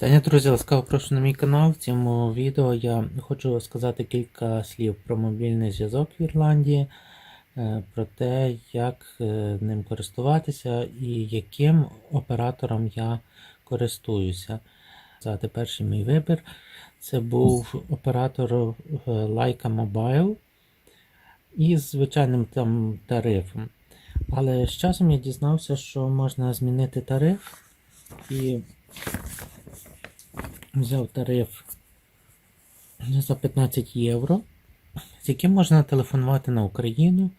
Вітання, друзі, ласкаво прошу на мій канал. В цьому відео я хочу сказати кілька слів про мобільний зв'язок в Ірландії, е, про те, як е, ним користуватися і яким оператором я користуюся. Зати перший мій вибір це був оператор е, Leica Mobile із звичайним там тарифом. Але з часом я дізнався, що можна змінити тариф і взяв тариф за 15 євро, з яким можна телефонувати на Україну.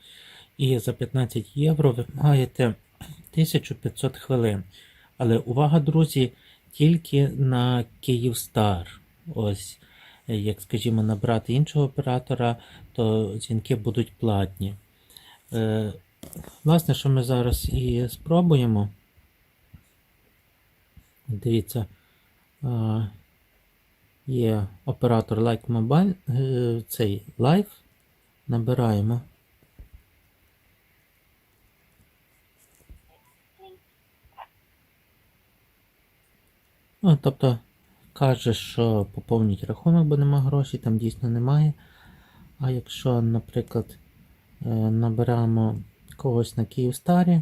І за 15 євро ви маєте 1500 хвилин. Але увага, друзі, тільки на Київстар. Ось, як скажімо, набрати іншого оператора, то дзвінки будуть платні. Е, Власне, що ми зараз і спробуємо. Дивіться, є оператор Like Mobile, е, цей Live. Набираємо. Ну, тобто каже, що поповніть рахунок, бо нема грошей, там дійсно немає. А якщо, наприклад, е, наберемо когось на Київстарі,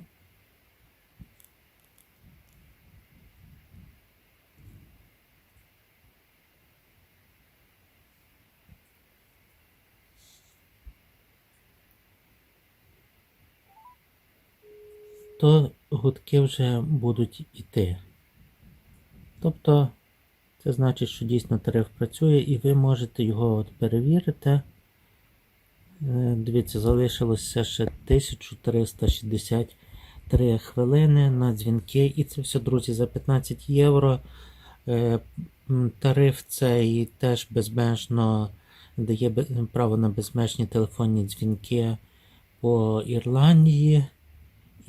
то гудки вже будуть йти. Тобто, це значить, що дійсно тариф працює і ви можете його от перевірити. Е, Дивіться, залишилося ще 1363 хвилини на дзвінки. І це все, друзі, за 15 євро. Е, Тариф цей теж безмежно дає право на безмежні телефонні дзвінки по Ірландії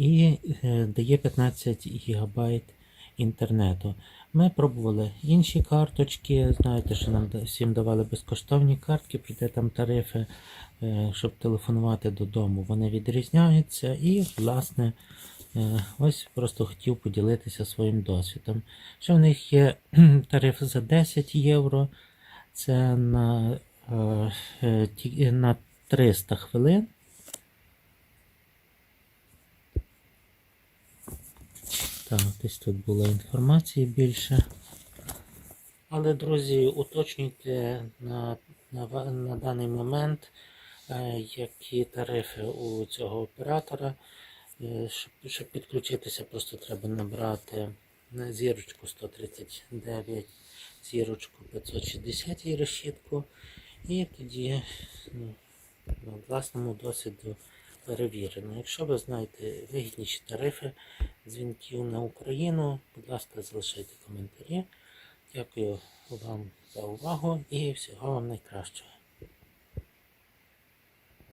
і е, дає 15 ГБ інтернету. Ми пробували інші карточки. Знаєте, що нам всім давали безкоштовні картки, проте там тарифи, е, щоб телефонувати додому, вони відрізняються. І, власне, е, ось просто хотів поділитися своїм досвідом. Що в них є тариф за 10 євро, це на, на 300 хвилин. Так, десь тут була інформації більше. Але, друзі, уточнюйте на, на, на даний момент, е, які тарифи у цього оператора. Е, щоб, щоб підключитися, просто треба набрати на зірочку 139, зірочку 560 і решітку. І тоді ну, на власному досвіду перевірено. Якщо ви знаєте вигідніші тарифи дзвінків на Україну, будь ласка, залишайте коментарі. Дякую вам за увагу і всього вам найкращого.